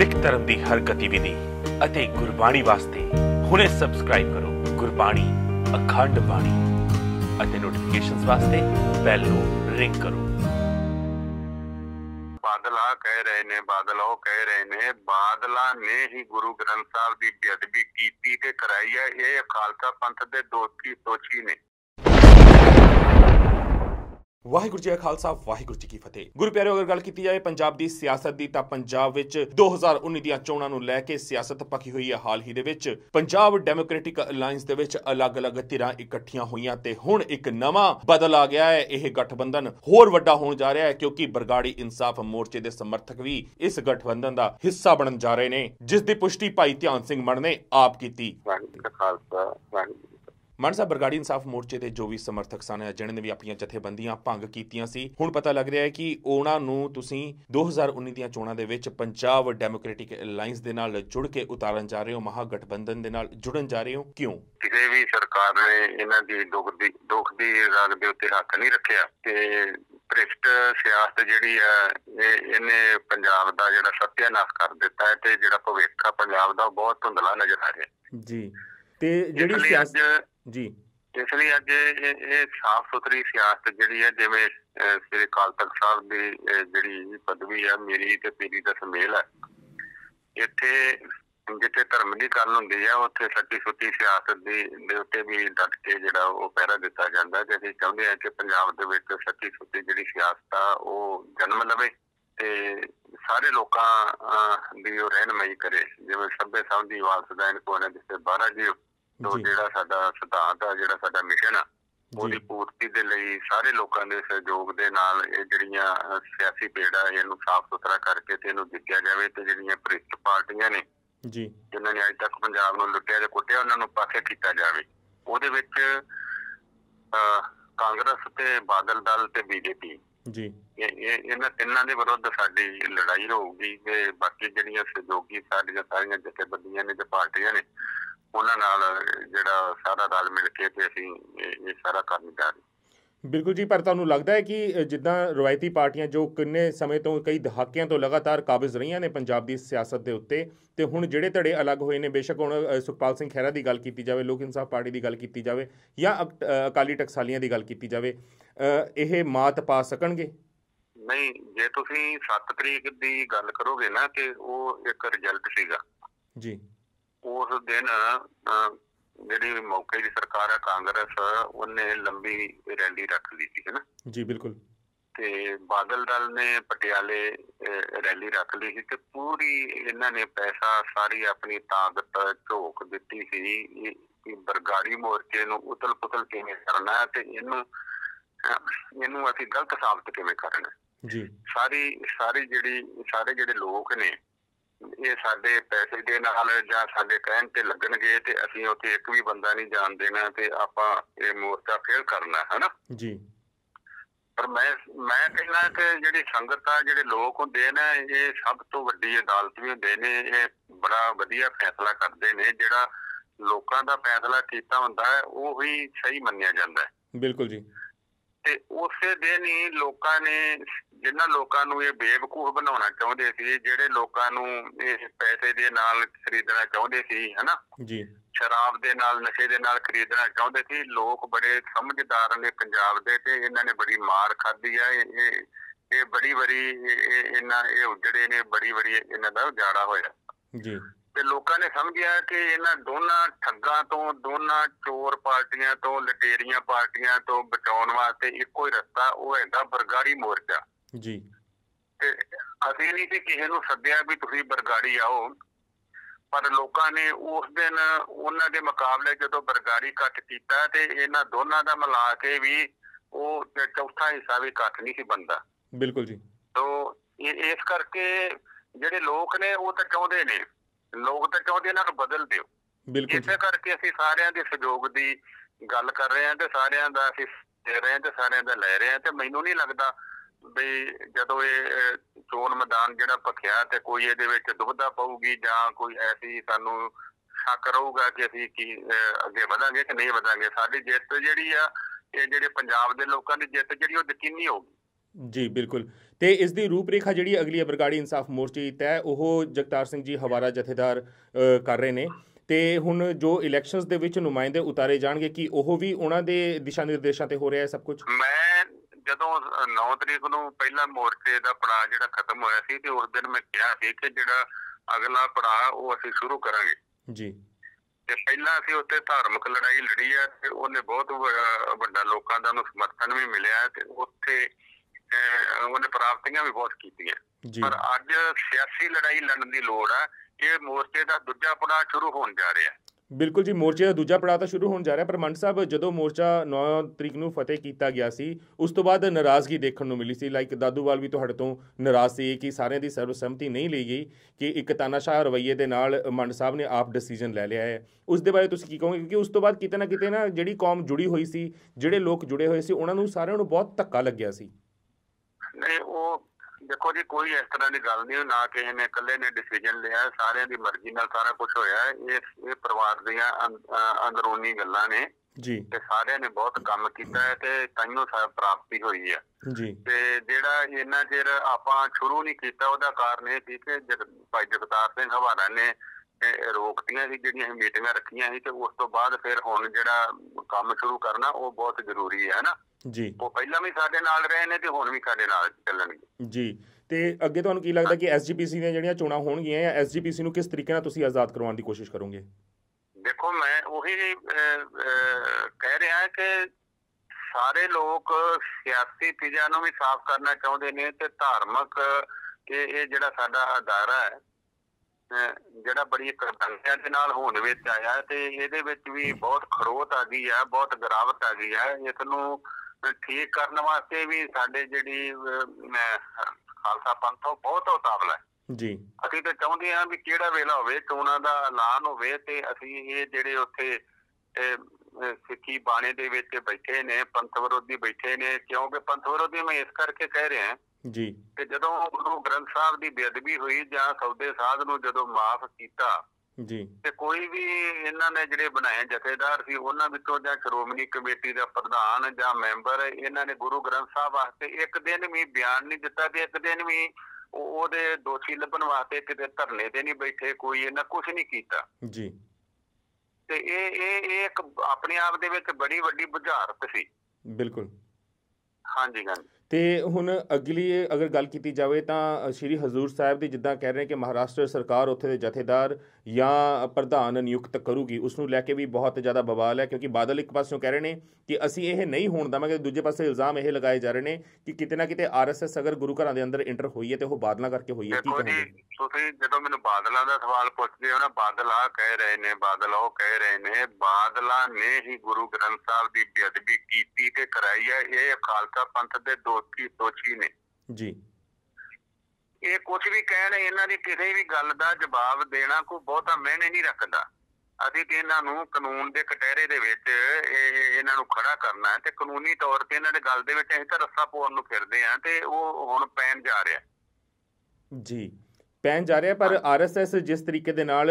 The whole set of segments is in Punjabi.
ਸਿੱਖ ਧਰਮ ਦੀ ਹਰ ਗਤੀਵਿਧੀ ਅਤੇ ਗੁਰਬਾਣੀ ਵਾਸਤੇ ਹੁਣੇ ਸਬਸਕ੍ਰਾਈਬ ਕਰੋ ਗੁਰਬਾਣੀ, ਅਖੰਡ ਬਾਣੀ ਅਤੇ ਨੋਟੀਫਿਕੇਸ਼ਨਸ ਵਾਸਤੇ ਬੈਲ ਨੂੰ ਰਿੰਗ ਕਰੋ। ਬਾਦਲਾ ਕਹਿ ਰਹੇ ਨੇ, ਬਾਦਲ ਉਹ ਕਹਿ ਰਹੇ ਨੇ, ਬਾਦਲਾ ਨੇ ਹੀ ਗੁਰੂ ਗ੍ਰੰਥ ਸਾਹਿਬ ਦੀ ਬੇਅਦਬੀ ਕੀਤੀ ਤੇ ਕਰਾਈ ਹੈ। ਇਹ ਖਾਲਸਾ ਪੰਥ ਦੇ ਦੋਸ਼ੀ ਦੋਸ਼ੀ ਨੇ। ਵਾਹਿਗੁਰੂ ਜੀ ਕਾ ਖਾਲਸਾ, ਵਾਹਿਗੁਰੂ ਜੀ ਕੀ ਫਤਿਹ। ਗੁਰੂ ਪਿਆਰਿਓ, ਅਗਰ ਗੱਲ ਕੀਤੀ ਜਾਏ ਪੰਜਾਬ ਦੀ ਸਿਆਸਤ ਦੀ, ਤਾਂ ਪੰਜਾਬ ਵਿੱਚ 2019 ਦੀਆਂ ਚੋਣਾਂ ਨੂੰ ਲੈ ਕੇ ਸਿਆਸਤ ਪੱਕੀ ਹੋਈ ਹੈ ਹਾਲ ਹੀ ਦੇ ਵਿੱਚ। ਪੰਜਾਬ ਡੈਮੋਕ੍ਰੈਟਿਕ ਅਲਾਈਅੰਸ ਦੇ ਵਿੱਚ ਅਲੱਗ-ਅਲੱਗ ਧਿਰਾਂ ਇਕੱਠੀਆਂ ਹੋਈਆਂ ਤੇ ਹੁਣ ਇੱਕ ਨਵਾਂ ਬਦਲ ਆ ਗਿਆ ਹੈ। ਇਹ ਗਠਬੰਧਨ ਹੋਰ ਵੱਡਾ ਹੋਣ ਜਾ ਰਿਹਾ ਹੈ ਕਿਉਂਕਿ ਬਰਗਾੜੀ ਇਨਸਾਫ ਮੋਰਚੇ ਦੇ ਸਮਰਥਕ ਵੀ ਇਸ ਗਠਬੰਧਨ ਦਾ ਹਿੱਸਾ ਬਣਨ ਜਾ ਰਹੇ ਨੇ, ਜਿਸ ਦੀ ਪੁਸ਼ਟੀ ਭਾਈ ਧਿਆਨ ਸਿੰਘ ਮਣ ਨੇ ਆਪ ਕੀਤੀ। ਵਾਹਿਗੁਰੂ ਜੀ ਕਾ ਖਾਲਸਾ, ਵਾਹਿਗੁਰੂ ਜੀ ਕੀ ਫਤਿਹ। ਮਾਨ ਸਾਹਿਬ ਬਰਗਾੜੀ ਇਨਸਾਫ ਮੋਰਚੇ ਦੇ ਜੋ ਵੀ ਸਮਰਥਕ ਸਨ ਜਿਨ੍ਹਾਂ ਨੇ ਵੀ ਆਪਣੀਆਂ ਜਥੇਬੰਦੀਆਂ ਭੰਗ ਕੀਤੀਆਂ ਸੀ ਹੁਣ ਪਤਾ ਲੱਗ ਰਿਹਾ ਹੈ ਕਿ ਉਹਨਾਂ ਨੂੰ ਤੁਸੀਂ 2019 ਦੀਆਂ ਚੋਣਾਂ ਦੇ ਵਿੱਚ ਪੰਜਾਬ ਡੈਮੋਕ੍ਰੈਟਿਕ ਅਲਾਈਅੰਸ ਦੇ ਨਾਲ ਜੁੜ ਕੇ ਉਤਾਰਨ ਜਾ ਰਹੇ ਹੋ ਮਹਾਗਠਬੰਧਨ ਦੇ ਨਾਲ ਜੁੜਨ ਜਾ ਰਹੇ ਹੋ ਕਿਉਂ ਕਿਸੇ ਵੀ ਸਰਕਾਰ ਨੇ ਇਹਨਾਂ ਦੀ ਦੁੱਖ ਦੀ ਦੁੱਖ ਦੀ ਰਗ ਦੇ ਉੱਤੇ ਹੱਕ ਨਹੀਂ ਰੱਖਿਆ ਤੇ ਭ੍ਰਿਸ਼ਟ ਸਿਆਸਤ ਜਿਹੜੀ ਹੈ ਇਹ ਇਹਨੇ ਪੰਜਾਬ ਦਾ ਜਿਹੜਾ ਸੱਤਿਆਨਾਸ਼ ਕਰ ਦਿੱਤਾ ਹੈ ਤੇ ਜਿਹੜਾ ਭਵਿੱਖ ਆ ਪੰਜਾਬ ਦਾ ਬਹੁਤ ਧੁੰਦਲਾ ਨਜ਼ਰ ਆ ਰਿਹਾ ਜੀ ਤੇ ਜਿਹੜੀ ਸਿਆਸਤ ਜੀ। ਇਸ ਲਈ ਅੱਜ ਇਹ ਸਾਫ਼ ਸੁਥਰੀ ਸਿਆਸਤ ਜਿਹੜੀ ਹੈ, ਜਿਵੇਂ ਸ੍ਰੀ ਅਕਾਲ ਤਖਤ ਸਾਹਿਬ ਦੀ ਜਿਹੜੀ ਪਦਵੀ ਹੈ, ਮੇਰੀ ਤੇ ਤੇਰੀ ਦਾ ਸਮੇਲ ਹੈ। ਇੱਥੇ, ਜਿੱਥੇ ਧਰਮ ਦੀ ਗੱਲ ਹੁੰਦੀ ਹੈ, ਉੱਥੇ ਸੱਚੀ ਸੁੱਚੀ ਸਿਆਸਤ ਦੀ, ਦੇ ਉੱਤੇ ਵੀ ਡਟ ਕੇ ਜਿਹੜਾ ਉਹ ਪਹਿਰਾ ਦਿੱਤਾ ਜਾਂਦਾ ਤੇ ਅਸੀਂ ਚਾਹੁੰਦੇ ਹਾਂ ਕਿ ਪੰਜਾਬ ਦੇ ਵਿੱਚ ਸੱਚੀ ਸੁੱਚੀ ਜਿਹੜੀ ਸਿਆਸਤ ਆ, ਉਹ ਜਨਮ ਲਵੇ ਤੇ ਸਾਰੇ ਲੋਕਾਂ ਦੀ ਉਹ ਰਹਿਨਮਾਈ ਕਰੇ। ਜਿਵੇਂ ਸਭੇ ਸਮਝੀ ਵਾਲਸਦਾਇਨ ਕੋਨੇ ਜਿਸੇ ਬਾਰਾ ਜੀ ਤੋਂ। ਜਿਹੜਾ ਸਾਡਾ ਸਿਧਾਂਤ ਆ ਜਿਹੜਾ ਸਾਡਾ ਮਿਸ਼ਨ ਆ ਉਹਦੀ ਪੂਰਤੀ ਦੇ ਲਈ ਸਾਰੇ ਲੋਕਾਂ ਦੇ ਸਹਿਯੋਗ ਦੇ ਨਾਲ ਇਹ ਜਿਹੜੀਆਂ ਸਿਆਸੀ ਪੇੜਾ ਇਹਨੂੰ ਸਾਫ਼ ਸੁਥਰਾ ਕਰਕੇ ਤੇ ਇਹਨੂੰ ਜਿੱਤਿਆ ਜਾਵੇ ਤੇ ਜਿਹੜੀਆਂ ਭ੍ਰਿਸ਼ਟ ਪਾਰਟੀਆਂ ਨੇ ਜੀ। ਜਿਨ੍ਹਾਂ ਨੇ ਅੱਜ ਤੱਕ ਪੰਜਾਬ ਨੂੰ ਲੁੱਟਿਆ ਤੇ ਕੁੱਟਿਆ ਉਹਨਾਂ ਨੂੰ ਪਾਸੇ ਕੀਤਾ ਜਾਵੇ। ਉਹਦੇ ਵਿੱਚ ਕਾਂਗਰਸ ਤੇ ਬਾਦਲ ਦਲ ਤੇ ਬੀਜੇਪੀ ਜੀ। ਇਹ ਇਹ- ਇਹਨਾਂ ਤਿੰਨਾਂ ਦੇ ਵਿਰੁੱਧ ਸਾਡੀ ਲੜਾਈ ਹੋਊਗੀ ਤੇ ਬਾਕੀ ਜਿਹੜੀਆਂ ਸਹਿਯੋਗੀ ਸਾਡੀਆਂ ਸਾਰੀਆਂ ਜਥੇਬੰਦੀਆਂ ਨੇ ਤੇ ਪਾਰਟੀਆਂ ਨੇ ਉਹਨਾਂ ਨਾਲ ਜਿਹੜਾ ਸਾਰਾ ਰਲ ਮਿਲ ਕੇ ਤੇ ਅਸੀਂ ਇਹ ਸਾਰਾ ਕਰਨ ਜਾ ਰਹੇ ਬਿਲਕੁਲ ਜੀ ਪਰ ਤੁਹਾਨੂੰ ਲੱਗਦਾ ਹੈ ਕਿ ਜਿੱਦਾਂ ਰਵਾਇਤੀ ਪਾਰਟੀਆਂ ਜੋ ਕਿੰਨੇ ਸਮੇਂ ਤੋਂ ਕਈ ਦਹਾਕਿਆਂ ਤੋਂ ਲਗਾਤਾਰ ਕਾਬਜ਼ ਰਹੀਆਂ ਨੇ ਪੰਜਾਬ ਦੀ ਸਿਆਸਤ ਦੇ ਉੱਤੇ ਤੇ ਹੁਣ ਜਿਹੜੇ ਧੜੇ ਅਲੱਗ ਹੋਏ ਨੇ ਬੇਸ਼ੱਕ ਹੁਣ ਸੁਖਪਾਲ ਸਿੰਘ ਖਹਿਰਾ ਦੀ ਗੱਲ ਕੀਤੀ ਜਾਵੇ ਲੋਕ ਇਨਸਾਫ ਪਾਰਟੀ ਦੀ ਗੱਲ ਕੀਤੀ ਜਾਵੇ ਜਾਂ ਅਕਾਲੀ ਟਕਸਾਲੀਆਂ ਦੀ ਗੱਲ ਕੀਤੀ ਜਾਵੇ ਇਹ ਮਾਤ ਪਾ ਸਕਣਗੇ? ਨਹੀਂ ਜੇ ਤੁਸੀਂ 7 ਤਰੀਕ ਦੀ ਗੱਲ ਕਰੋਗੇ ਨਾ ਤੇ ਉਹ ਇੱਕ ਰਿਜ਼ਲਟ ਸੀਗਾ। ਜੀ। ਉਸ ਦਿਨ ਜਿਹੜੀ ਮੌਕੇ ਦੀ ਸਰਕਾਰ ਹੈ ਕਾਂਗਰਸ ਉਹਨੇ ਲੰਬੀ ਰੈਲੀ ਰੱਖ ਲਈ ਸੀ ਹੈ ਨਾ? ਜੀ ਬਿਲਕੁਲ। ਤੇ ਬਾਦਲ ਦਲ ਨੇ ਪਟਿਆਲੇ ਰੈਲੀ ਰੱਖ ਲਈ ਸੀ ਤੇ ਪੂਰੀ ਇਹਨਾਂ ਨੇ ਪੈਸਾ ਸਾਰੀ ਆਪਣੀ ਤਾਕਤ ਝੋਕ ਦਿੱਤੀ ਸੀ ਕਿ ਬਰਗਾੜੀ ਮੋਰਚੇ ਨੂੰ ਉਤਲ ਪੁਤਲ ਕਿਵੇਂ ਕਰਨਾ ਹੈ ਤੇ ਇਹਨੂੰ ਇਹਨੂੰ ਅਸੀਂ ਗਲਤ ਸਾਬਤ ਕਿਵੇਂ ਕਰਨਾ। ਜੀ। ਸਾਰੀ ਸਾਰੀ ਜਿਹੜੀ ਸਾਰੇ ਜਿਹੜੇ ਲੋਕ ਨੇ ਇਹ ਸਾਡੇ ਪੈਸੇ ਦੇ ਨਾਲ ਜਾਂ ਸਾਡੇ ਕਹਿਣ ਤੇ ਲੱਗਣਗੇ ਤੇ ਅਸੀਂ ਉੱਥੇ ਇੱਕ ਵੀ ਬੰਦਾ ਨਹੀਂ ਜਾਣ ਦੇਣਾ ਤੇ ਆਪਾਂ ਇਹ ਮੋਰਚਾ ਫੇਲ ਕਰਨਾ ਹੈ ਨਾ ਜੀ। ਪਰ ਮੈਂ ਮੈਂ ਕਹਿੰਦਾ ਕਿ ਜਿਹੜੀ ਸੰਗਤ ਆ ਜਿਹੜੇ ਲੋਕ ਹੁੰਦੇ ਨੇ ਇਹ ਸਭ ਤੋਂ ਵੱਡੀ ਅਦਾਲਤ ਵੀ ਹੁੰਦੇ ਨੇ ਇਹ ਬੜਾ ਵਧੀਆ ਫੈਸਲਾ ਕਰਦੇ ਨੇ ਜਿਹੜਾ ਲੋਕਾਂ ਦਾ ਫੈਸਲਾ ਕੀਤਾ ਹੁੰਦਾ ਹੈ ਉਹ ਹੀ ਸਹੀ ਮੰਨਿਆ ਜਾਂਦਾ ਹੈ। ਬਿਲਕੁਲ ਜੀ। ਤੇ ਉਸੇ ਦਿਨ ਹੀ ਲੋਕਾਂ ਨੇ ਜਿਨ੍ਹਾਂ ਲੋਕਾਂ ਨੂੰ ਇਹ ਬੇਵਕੂਫ ਬਣਾਉਣਾ ਚਾਹੁੰਦੇ ਸੀ ਜਿਹੜੇ ਲੋਕਾਂ ਨੂੰ ਇਹ ਪੈਸੇ ਦੇ ਨਾਲ ਖਰੀਦਣਾ ਚਾਹੁੰਦੇ ਸੀ ਹਨਾ? ਜੀ। ਸ਼ਰਾਬ ਦੇ ਨਾਲ ਨਸ਼ੇ ਦੇ ਨਾਲ ਖਰੀਦਣਾ ਚਾਹੁੰਦੇ ਸੀ ਲੋਕ ਬੜੇ ਸਮਝਦਾਰ ਨੇ ਪੰਜਾਬ ਦੇ ਤੇ ਇਹਨਾਂ ਨੇ ਬੜੀ ਮਾਰ ਖਾਧੀ ਆ ਇਹ ਇਹ- ਬੜੀ ਬੜੀ ਇਹਨਾਂ ਇਹ ਉਜੜੇ ਨੇ ਬੜੀ ਬੜੀ ਇਹਨਾਂ ਦਾ ਉਜਾੜਾ ਹੋਇਆ। ਜੀ। ਤੇ ਲੋਕਾਂ ਨੇ ਸਮਝਿਆ ਕਿ ਇਹਨਾਂ ਦੋਨਾਂ ਠੱਗਾਂ ਤੋਂ ਦੋਨਾਂ ਚੋਰ ਪਾਰਟੀਆਂ ਤੋਂ ਲਟੇਰੀਆਂ ਪਾਰਟੀਆਂ ਤੋਂ ਬਚਾਉਣ ਵਾਸਤੇ ਇੱਕੋ ਹੀ ਰਸਤਾ ਉਹ ਹੈਗਾ ਬਰਗਾੜੀ ਮੋਰਚਾ। ਜੀ। ਤੇ ਅਸੀਂ ਨਹੀਂ ਸੀ ਕਿਸੇ ਨੂੰ ਸੱਦਿਆ ਵੀ ਤੁਸੀਂ ਬਰਗਾੜੀ ਆਓ। ਪਰ ਲੋਕਾਂ ਨੇ ਉਸ ਦਿਨ ਉਹਨਾਂ ਦੇ ਮੁਕਾਬਲੇ ਜਦੋਂ ਬਰਗਾੜੀ ਇਕੱਠ ਕੀਤਾ ਤੇ ਇਹਨਾਂ ਦੋਨਾਂ ਦਾ ਮਿਲਾ ਕੇ ਵੀ ਉਹ ਚੌਥਾ ਹਿੱਸਾ ਵੀ ਇਕੱਠ ਨਹੀਂ ਸੀ ਬੰਦਾ ਬਿਲਕੁਲ ਜੀ। ਤੋ ਇਸ ਕਰਕੇ ਜਿਹੜੇ ਲੋਕ ਨੇ ਉਹ ਤਾਂ ਚਾਹੁੰਦੇ ਨੇ। ਲੋਕ ਤਾਂ ਚਾਹੁੰਦੇ ਇਹਨਾਂ ਨੂੰ ਬਦਲ ਦਿਓ। ਬਿਲਕੁਲ ਇਸੇ ਕਰਕੇ ਅਸੀਂ ਸਾਰਿਆਂ ਦੇ ਸਹਿਯੋਗ ਦੀ ਗੱਲ ਕਰ ਰਹੇ ਹਾਂ ਤੇ ਸਾਰਿਆਂ ਦਾ ਅਸੀਂ ਦੇ ਰਹੇ ਹਾਂ ਤੇ ਸਾਰਿਆਂ ਦਾ ਲੈ ਰਹੇ ਹਾਂ ਤੇ ਮੈਨੂੰ ਨਹੀਂ ਲੱਗਦਾ ਵੀ ਜਦੋਂ ਇਹ ਚੋਣ ਮੈਦਾਨ ਜਿਹੜਾ ਭਖਿਆ ਤੇ ਕੋਈ ਇਹਦੇ ਵਿੱਚ ਦੁਬਦਾ ਪਊਗੀ ਜਾਂ ਕੋਈ ਐਸੀ ਸਾਨੂੰ ਸ਼ੱਕ ਰਹੂਗਾ ਕਿ ਅਸੀਂ ਕੀ ਅੱਗੇ ਵਧਾਂਗੇ ਕਿ ਨਹੀਂ ਵਧਾਂਗੇ ਸਾਡੀ ਜਿੱਤ ਜਿਹੜੀ ਆ ਇਹ ਜਿਹੜੇ ਪੰਜਾਬ ਦੇ ਲੋਕਾਂ ਦੀ ਜਿੱਤ ਜਿਹੜੀ ਉਹ ਯਕੀਨੀ ਹੋਊਗੀ। ਜੀ ਬਿਲਕੁਲ। ਤੇ ਇਸ ਦੀ ਰੂਪਰੇਖਾ ਜਿਹੜੀ ਅਗਲੀ ਬਰਗਾੜੀ ਇਨਸਾਫ ਮੋਰਚੇ ਤੈ ਉਹ ਜਗਤਾਰ ਸਿੰਘ ਜੀ ਹਵਾਰਾ ਜਥੇਦਾਰ ਕਰ ਰਹੇ ਨੇ। ਤੇ ਹੁਣ ਜੋ ਇਲੈਕਸ਼ਨਸ ਦੇ ਵਿੱਚ ਨੁਮਾਇੰਦੇ ਉਤਾਰੇ ਜਾਣਗੇ ਕਿ ਉਹ ਵੀ ਉਹਨਾਂ ਦੇ ਦਿਸ਼ਾ ਨਿਰਦੇਸ਼ਾਂ ਤੇ ਹੋ ਰਿਹਾ ਹੈ ਸਭ ਕੁਝ ਮੈਂ ਜਦੋਂ 9 ਤਰੀਕ ਨੂੰ ਪਹਿਲਾ ਮੋਰਚੇ ਦਾ ਪੜਾਅ ਜਿਹੜਾ ਖਤਮ ਹੋਇਆ ਸੀ ਤੇ ਉਸ ਦਿਨ ਮੈਂ ਕਿਹਾ ਸੀ ਕਿ ਜਿਹੜਾ ਅਗਲਾ ਪੜਾਅ ਉਹ ਅਸੀਂ ਸ਼ੁਰੂ ਕਰਾਂਗੇ। ਜੀ। ਤੇ ਪਹਿਲਾਂ ਅਸੀਂ ਉੱਤੇ ਧਾਰਮਿਕ ਲੜਾਈ ਲੜੀ ਹੈ ਤੇ ਉਹਨੇ ਬਹੁਤ ਵੱਡਾ ਲੋਕਾਂ ਦਾ ਨੂੰ ਸਮਰਥਨ ਵੀ ਮਿਲਿਆ ਤੇ ਉੱਥੇ ਉਹਨੇ ਪ੍ਰਾਪਤੀਆਂ ਵੀ ਬਹੁਤ ਕੀਤੀਆਂ। ਪਰ ਅੱਜ ਸਿਆਸੀ ਲੜਾਈ ਲੜਨ ਦੀ ਲੋੜ ਆ। ਇਹ ਮੋਰਚੇ ਦਾ ਦੂਜਾ ਪੜਾਅ ਸ਼ੁਰੂ ਹੋਣ ਜਾ ਰਿਹਾ। ਬਿਲਕੁਲ ਜੀ, ਮੋਰਚੇ ਦਾ ਦੂਜਾ ਪੜਾਅ ਤਾਂ ਸ਼ੁਰੂ ਹੋਣ ਜਾ ਰਿਹਾ, ਪਰ ਮੰਡ ਸਾਹਿਬ, ਜਦੋਂ ਮੋਰਚਾ 9 ਤਰੀਕ ਨੂੰ ਫਤਿਹ ਕੀਤਾ ਗਿਆ ਸੀ, ਉਸ ਤੋਂ ਬਾਅਦ ਨਾਰਾਜ਼ਗੀ ਦੇਖਣ ਨੂੰ ਮਿਲੀ ਸੀ। ਲਾਈਕ ਦਾਦੂਵਾਲ ਵੀ ਤੁਹਾਡੇ ਤੋਂ ਨਾਰਾਜ਼ ਸੀ ਕਿ ਸਾਰਿਆਂ ਦੀ ਸਰਵਸੰਮਤੀ ਨਹੀਂ ਲਈ ਗਈ ਕਿ ਇੱਕ ਤਾਨਾਸ਼ਾਹ ਰਵੱਈਏ ਦੇ ਨਾਲ ਮੰਡ ਸਾਹਿਬ ਨੇ ਆਪ ਡਿਸੀਜਨ ਲੈ ਲਿਆ ਹੈ। ਉਸ ਦੇ ਬਾਰੇ ਤੁਸੀਂ ਕੀ ਕਹੋਗੇ? ਕਿਉਂਕਿ ਉਸ ਤੋਂ ਬਾਅਦ ਕਿਤੇ ਨਾ ਕਿਤੇ ਨਾ ਜਿਹੜੀ ਕੌਮ ਜੁੜੀ ਹੋਈ ਸੀ, ਜਿਹੜੇ ਲੋਕ ਜੁੜੇ ਹੋਏ ਸੀ, ਉਹਨਾਂ ਨੂੰ ਸਾਰਿਆਂ ਨੂੰ ਬਹੁਤ ਧੱਕਾ ਲੱਗਿਆ ਸੀ। ਨਹੀਂ, ਉਹ ਦੇਖੋ ਜੀ ਕੋਈ ਇਸ ਤਰ੍ਹਾਂ ਦੀ ਗੱਲ ਨਹੀਂ ਨਾ ਕਿਸੇ ਨੇ ਇਕੱਲੇ ਨੇ ਡਿਸੀਜਨ ਲਿਆ ਸਾਰਿਆਂ ਦੀ ਮਰਜ਼ੀ ਨਾਲ ਸਾਰਾ ਕੁਝ ਹੋਇਆ। ਹੈ। ਇਹ ਇਹ ਪਰਿਵਾਰ ਦੀਆਂ ਅੰ- ਅ- ਅੰਦਰੂਨੀ ਗੱਲਾਂ ਨੇ ਜੀ। ਤੇ ਸਾਰਿਆਂ ਨੇ ਬਹੁਤ ਕੰਮ ਕੀਤਾ ਹੈ ਤੇ ਤਾਈਓ ਸਾਹਿਬ ਪ੍ਰਾਪਤੀ ਹੋਈ ਹੈ ਜੀ। ਤੇ ਜਿਹੜਾ ਇੰਨਾ ਚਿਰ ਆਪਾਂ ਸ਼ੁਰੂ ਨਹੀਂ ਕੀਤਾ ਉਹਦਾ ਕਾਰਨ ਇਹ ਸੀ ਕਿ ਜਗ- ਭਾਈ ਜਗਤਾਰ ਸਿੰਘ ਹਵਾਰਾ ਨੇ ਰੋਕਤੀਆਂ ਸੀ ਜਿਹੜੀਆਂ ਅਸੀਂ ਮੀਟਿੰਗਾਂ ਰੱਖੀਆਂ ਸੀ ਤੇ ਉਸ ਤੋਂ ਬਾਅਦ ਫਿਰ ਹੁਣ ਜਿਹੜਾ ਕੰਮ ਸ਼ੁਰੂ ਕਰਨਾ ਉਹ ਬਹੁਤ ਜ਼ਰੂਰੀ ਹੈ ਨਾ ਜੀ। ਉਹ ਪਹਿਲਾਂ ਵੀ ਸਾਡੇ ਨਾਲ ਰਹੇ ਨੇ ਤੇ ਹੁਣ ਵੀ ਸਾਡੇ ਨਾਲ ਚੱਲਣਗੇ। ਜੀ। ਤੇ ਅੱਗੇ ਤੁਹਾਨੂੰ ਕੀ ਲੱਗਦਾ ਕਿ ਐਸਜੀਪੀਸੀ ਦੀਆਂ ਜਿਹੜੀਆਂ ਚੋਣਾਂ ਹੋਣਗੀਆਂ ਜਾਂ ਐਸਜੀਪੀਸੀ ਨੂੰ ਕਿਸ ਤਰੀਕੇ ਨਾਲ ਤੁਸੀਂ ਆਜ਼ਾਦ ਕਰਵਾਉਣ ਦੀ ਕੋਸ਼ਿਸ਼ ਕਰੋਗੇ? ਦੇਖੋ ਮੈਂ ਉਹੀ ਕਹਿ ਰਿਹਾ ਕਿ ਸਾਰੇ ਲੋਕ ਸਿਆਸੀ ਚੀਜ਼ਾਂ ਨੂੰ ਵੀ ਸਾਫ਼ ਕਰਨਾ ਚਾਹੁੰਦੇ ਨੇ ਤੇ ਧਾਰਮਿਕ ਇਹ ਇਹ ਜਿਹੜਾ ਸਾਡਾ ਅਦਾਰਾ ਹੈ ਜਿਹੜਾ ਬੜੀ ਕੁਰਬਾਨੀਆਂ ਦੇ ਨਾਲ ਹੋਣ ਵਿੱਚ ਆਇਆ ਹੈ ਤੇ ਇਹਦੇ ਵਿੱਚ ਵੀ ਬਹੁਤ ਖੜੋਤ ਆ ਗਈ ਹੈ ਬਹੁਤ ਗਿਰਾਵਟ ਆ ਗਈ ਹੈ ਇਸ ਨੂੰ ਠੀਕ ਕਰਨ ਵਾਸਤੇ ਵੀ ਸਾਡੇ ਜਿਹੜੀ ਖਾਲਸਾ ਪੰਥ ਉਹ ਬਹੁਤ ਉਤਾਵਲਾ ਹੈ। ਜੀ। ਅਸੀਂ ਤਾਂ ਚਾਹੁੰਦੇ ਹਾਂ ਵੀ ਕਿਹੜਾ ਵੇਲਾ ਹੋਵੇ ਚੋਣਾਂ ਦਾ ਐਲਾਨ ਹੋਵੇ ਤੇ ਅਸੀਂ ਇਹ ਜਿਹੜੇ ਉੱਥੇ ਸਿੱਖੀ ਬਾਣੇ ਦੇ ਵਿੱਚ ਬੈਠੇ ਨੇ ਪੰਥ ਵਿਰੋਧੀ ਬੈਠੇ ਨੇ ਕਿਉਂਕਿ ਪੰਥ ਵਿਰੋਧੀ ਮੈਂ ਇਸ ਕਰਕੇ ਕਹਿ ਰਿਹਾ ਜੀ। ਕਿ ਜਦੋਂ ਗੁਰੂ ਗ੍ਰੰਥ ਸਾਹਿਬ ਦੀ ਬੇਅਦਬੀ ਹੋਈ ਜਾਂ ਸੌਦੇ ਸਾਧ ਨੂੰ ਜਦੋਂ ਮਾਫ ਕੀਤਾ ਜੀ। ਤੇ ਕੋਈ ਵੀ ਇਹਨਾਂ ਨੇ ਜਿਹੜੇ ਬਣਾਏ ਜਥੇਦਾਰ ਸੀ ਉਹਨਾਂ ਵਿੱਚੋਂ ਜਾਂ ਸ਼੍ਰੋਮਣੀ ਕਮੇਟੀ ਦਾ ਪ੍ਰਧਾਨ ਜਾਂ ਮੈਂਬਰ ਇਹਨਾਂ ਨੇ ਗੁਰੂ ਗ੍ਰੰਥ ਸਾਹਿਬ ਵਾਸਤੇ ਇੱਕ ਦਿਨ ਵੀ ਬਿਆਨ ਨਹੀਂ ਦਿੱਤਾ ਤੇ ਇੱਕ ਦਿਨ ਵੀ ਉਹ- ਉਹਦੇ ਦੋਸ਼ੀ ਲੱਭਣ ਵਾਸਤੇ ਕਿਤੇ ਧਰਨੇ ਤੇ ਨਹੀਂ ਬੈਠੇ ਕੋਈ ਇਹਨਾਂ ਕੁਝ ਨਹੀਂ ਕੀਤਾ। ਜੀ। ਤੇ ਇਹ ਇਹ ਇੱਕ ਆਪਣੇ ਆਪ ਦੇ ਵਿੱਚ ਬੜੀ ਵੱਡੀ ਬੁਝਾਰਤ ਸੀ। ਬਿਲਕੁਲ। ਹਾਂਜੀ ਹਾਂਜੀ। ਤੇ ਹੁਣ ਅਗਲੀ ਅਗਰ ਗੱਲ ਕੀਤੀ ਜਾਵੇ ਤਾਂ ਸ਼੍ਰੀ ਹਜ਼ੂਰ ਸਾਹਿਬ ਦੀ ਜਿੱਦਾਂ ਕਹਿ ਰਹੇ ਕਿ ਮਹਾਰਾਸ਼ਟਰ ਸਰਕਾਰ ਉੱਥੇ ਦੇ ਜਥੇਦਾਰ ਜਾਂ ਪ੍ਰਧਾਨ ਨਿਯੁਕਤ ਕਰੂਗੀ ਉਸ ਨੂੰ ਲੈ ਕੇ ਵੀ ਬਹੁਤ ਜ਼ਿਆਦਾ ਬਵਾਲ ਹੈ ਕਿਉਂਕਿ ਬਾਦਲ ਇੱਕ ਪਾਸਿਓਂ ਕਹਿ ਰਹੇ ਨੇ ਕਿ ਅਸੀਂ ਇਹ ਨਹੀਂ ਹੋਣ ਦੇਵਾਂਗੇ ਦੂਜੇ ਪਾਸੇ ਇਲਜ਼ਾਮ ਇਹ ਲਗਾਏ ਜਾ ਰਹੇ ਨੇ ਕਿ ਕਿਤੇ ਨਾ ਕਿਤੇ ਆਰਐਸਐਸ ਅਗਰ ਗੁਰੂ ਘਰਾਂ ਦੇ ਅੰਦਰ ਇੰਟਰ ਹੋਈ ਹੈ ਤੇ ਉਹ ਬਾਦਲਾਂ ਕਰਕੇ ਹੋਈ ਹੈ ਕੀ ਜੀ ਤੁਸੀਂ ਜਦੋਂ ਮੈਨੂੰ ਬਾਦਲਾਂ ਦਾ ਸਵਾਲ ਪੁੱਛਦੇ ਹੋ ਨਾ ਬਾਦਲ ਆ ਕਹਿ ਰਹੇ ਨੇ ਬਾਦਲ ਉਹ ਕਹਿ ਰਹੇ ਨੇ ਬਾਦਲਾਂ ਨੇ ਹੀ ਗੁਰੂ ਗ੍ਰੰਥ ਸਾਹਿਬ ਦੀ ਬੇਅਦਬੀ ਕੀਤੀ ਤੇ ਕਰਾਈ ਹੈ ਇਹ ਖਾਲਸਾ ਪੰਥ ਦੇ ਦੋਸ਼ੀ ਦੋਸ਼ੀ ਨੇ। ਜੀ। ਇਹ ਕੁਝ ਵੀ ਕਹਿਣ ਇਹਨਾਂ ਦੀ ਕਿਸੇ ਵੀ ਗੱਲ ਦਾ ਜਵਾਬ ਦੇਣਾ ਕੋਈ ਬਹੁਤਾ ਮਿਹਨੇ ਨਹੀਂ ਰੱਖਦਾ। ਅਸੀਂ ਤੇ ਇਹਨਾਂ ਨੂੰ ਕਾਨੂੰਨ ਦੇ ਕਟਹਿਰੇ ਦੇ ਵਿੱਚ ਇਹ ਇਹਨਾਂ ਨੂੰ ਖੜਾ ਕਰਨਾ ਹੈ ਤੇ ਕਾਨੂੰਨੀ ਤੌਰ ਤੇ ਇਹਨਾਂ ਦੇ ਗੱਲ ਦੇ ਵਿੱਚ ਅਸੀਂ ਤਾਂ ਰੱਸਾ ਪਾਉਣ ਨੂੰ ਫਿਰਦੇ ਆ ਤੇ ਉਹ ਹੁਣ ਪੈਣ ਜਾ ਰਿਹਾ। ਜੀ। ਪੈਨ ਜਾ ਰਿਹਾ ਪਰ ਆਰਐਸਐਸ ਜਿਸ ਤਰੀਕੇ ਦੇ ਨਾਲ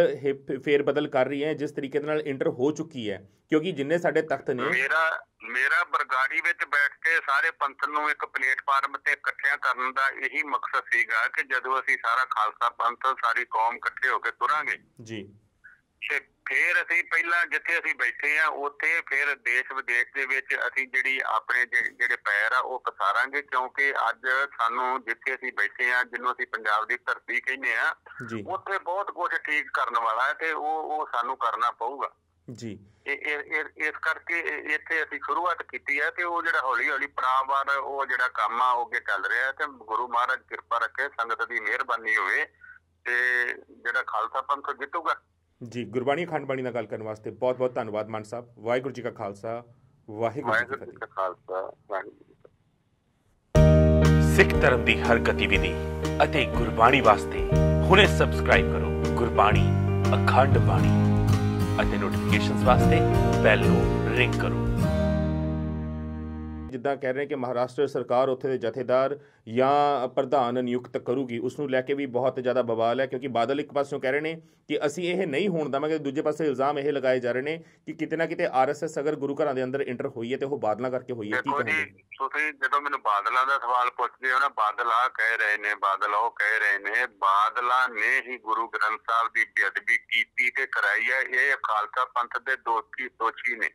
ਫੇਰ ਬਦਲ ਕਰ ਰਹੀ ਹੈ ਜਿਸ ਤਰੀਕੇ ਦੇ ਨਾਲ ਇੰਟਰ ਹੋ ਚੁੱਕੀ ਹੈ ਕਿਉਂਕਿ ਜਿੰਨੇ ਸਾਡੇ ਤਖਤ ਨੇ ਮੇਰਾ ਮੇਰਾ ਬਰਗਾੜੀ ਵਿੱਚ ਬੈਠ ਕੇ ਸਾਰੇ ਪੰਥ ਨੂੰ ਇੱਕ ਪਲੇਟਫਾਰਮ ਤੇ ਇਕੱਠਿਆਂ ਕਰਨ ਦਾ ਇਹੀ ਮਕਸਦ ਸੀਗਾ ਕਿ ਜਦੋਂ ਅਸੀਂ ਸਾਰਾ ਖਾਲਸਾ ਪੰਥ ਸਾਰੀ ਕੌਮ ਇਕੱਠੇ ਹੋ ਕੇ ਤੁਰਾਂਗੇ ਜੀ। ਤੇ ਫਿਰ ਅਸੀਂ ਪਹਿਲਾਂ ਜਿੱਥੇ ਅਸੀਂ ਬੈਠੇ ਆ ਉੱਥੇ ਫਿਰ ਦੇਸ਼ ਵਿਦੇਸ਼ ਦੇ ਵਿੱਚ ਅਸੀਂ ਜਿਹੜੀ ਆਪਣੇ ਜਿਹੜੇ ਪੈਰ ਆ ਉਹ ਪਸਾਰਾਂਗੇ ਕਿਉਂਕਿ ਅੱਜ ਸਾਨੂੰ ਜਿੱਥੇ ਅਸੀਂ ਬੈਠੇ ਆ ਜਿਹਨੂੰ ਅਸੀਂ ਪੰਜਾਬ ਦੀ ਧਰਤੀ ਕਹਿੰਦੇ ਆ ਉੱਥੇ ਬਹੁਤ ਕੁਝ ਠੀਕ ਕਰਨ ਵਾਲਾ ਹੈ ਤੇ ਉਹ ਉਹ ਸਾਨੂੰ ਕਰਨਾ ਪਊਗਾ। ਜੀ। ਇਸ ਕਰਕੇ ਇੱਥੇ ਅਸੀਂ ਸ਼ੁਰੂਆਤ ਕੀਤੀ ਹੈ ਤੇ ਉਹ ਜਿਹੜਾ ਹੌਲੀ ਹੌਲੀ ਪੜਾਵਾਰ ਉਹ ਜਿਹੜਾ ਕੰਮ ਆ ਉਹ ਅੱਗੇ ਚੱਲ ਰਿਹਾ ਤੇ ਗੁਰੂ ਮਹਾਰਾਜ ਕਿਰਪਾ ਰੱਖੇ ਸੰਗਤ ਦੀ ਮਿਹਰਬਾਨੀ ਹੋਵੇ ਤੇ ਜਿਹੜਾ ਖਾਲਸਾ ਪੰਥ ਜਿੱਤੂਗਾ। ਜੀ ਗੁਰਬਾਣੀ ਅਖੰਡ ਬਾਣੀ ਨਾਲ ਗੱਲ ਕਰਨ ਵਾਸਤੇ ਬਹੁਤ ਬਹੁਤ ਧੰਨਵਾਦ ਮਾਨ ਸਾਹਿਬ। ਵਾਹਿਗੁਰੂ ਜੀ ਕਾ ਖਾਲਸਾ ਵਾਹਿਗੁਰੂ ਜੀ ਕੀ ਫਤਿਹ। ਸਿੱਖ ਧਰਮ ਦੀ ਹਰ ਗਤੀਵਿਧੀ ਅਤੇ ਗੁਰਬਾਣੀ ਵਾਸਤੇ ਹੁਣੇ ਸਬਸਕ੍ਰਾਈਬ ਕਰੋ ਗੁਰਬਾਣੀ ਅਖੰਡ ਬਾਣੀ ਅਤੇ ਨੋਟੀਫਿਕੇਸ਼ਨਸ ਵਾਸਤੇ ਬੈਲ ਨੂੰ ਰਿੰਗ ਕਰੋ। ਜਿੱਦਾਂ ਕਹਿ ਰਹੇ ਕਿ ਮਹਾਰਾਸ਼ਟਰ ਸਰਕਾਰ ਉੱਥੇ ਦੇ ਜਥੇਦਾਰ ਜਾਂ ਪ੍ਰਧਾਨ ਨਿਯੁਕਤ ਕਰੂਗੀ ਉਸ ਨੂੰ ਲੈ ਕੇ ਵੀ ਬਹੁਤ ਜ਼ਿਆਦਾ ਬਵਾਲ ਹੈ ਕਿਉਂਕਿ ਬਾਦਲ ਇੱਕ ਪਾਸਿਓਂ ਕਹਿ ਰਹੇ ਨੇ ਕਿ ਅਸੀਂ ਇਹ ਨਹੀਂ ਹੋਣ ਦੇਵਾਂਗੇ ਦੂਜੇ ਪਾਸੇ ਇਲਜ਼ਾਮ ਇਹ ਲਗਾਏ ਜਾ ਰਹੇ ਨੇ ਕਿ ਕਿਤੇ ਨਾ ਕਿਤੇ ਆਰਐਸਐਸ ਅਗਰ ਗੁਰੂ ਘਰਾਂ ਦੇ ਅੰਦਰ ਇੰਟਰ ਹੋਈ ਹੈ ਤੇ ਉਹ ਬਾਦਲਾਂ ਕਰਕੇ ਹੋਈ ਹੈ ਕੀ ਜੀ ਤੁਸੀਂ ਜਦੋਂ ਮੈਨੂੰ ਬਾਦਲਾਂ ਦਾ ਸਵਾਲ ਪੁੱਛਦੇ ਹੋ ਨਾ ਬਾਦਲ ਆ ਕਹਿ ਰਹੇ ਨੇ ਬਾਦਲ ਉਹ ਕਹਿ ਰਹੇ ਨੇ ਬਾਦਲਾਂ ਨੇ ਹੀ ਗੁਰੂ ਗ੍ਰੰਥ ਸਾਹਿਬ ਦੀ ਬੇਅਦਬੀ ਕੀਤੀ ਤੇ ਕਰਾਈ ਹੈ ਇਹ ਖਾਲਸਾ ਪੰਥ ਦੇ ਦੋਸ਼ੀ ਦੋਸ਼ੀ ਨੇ।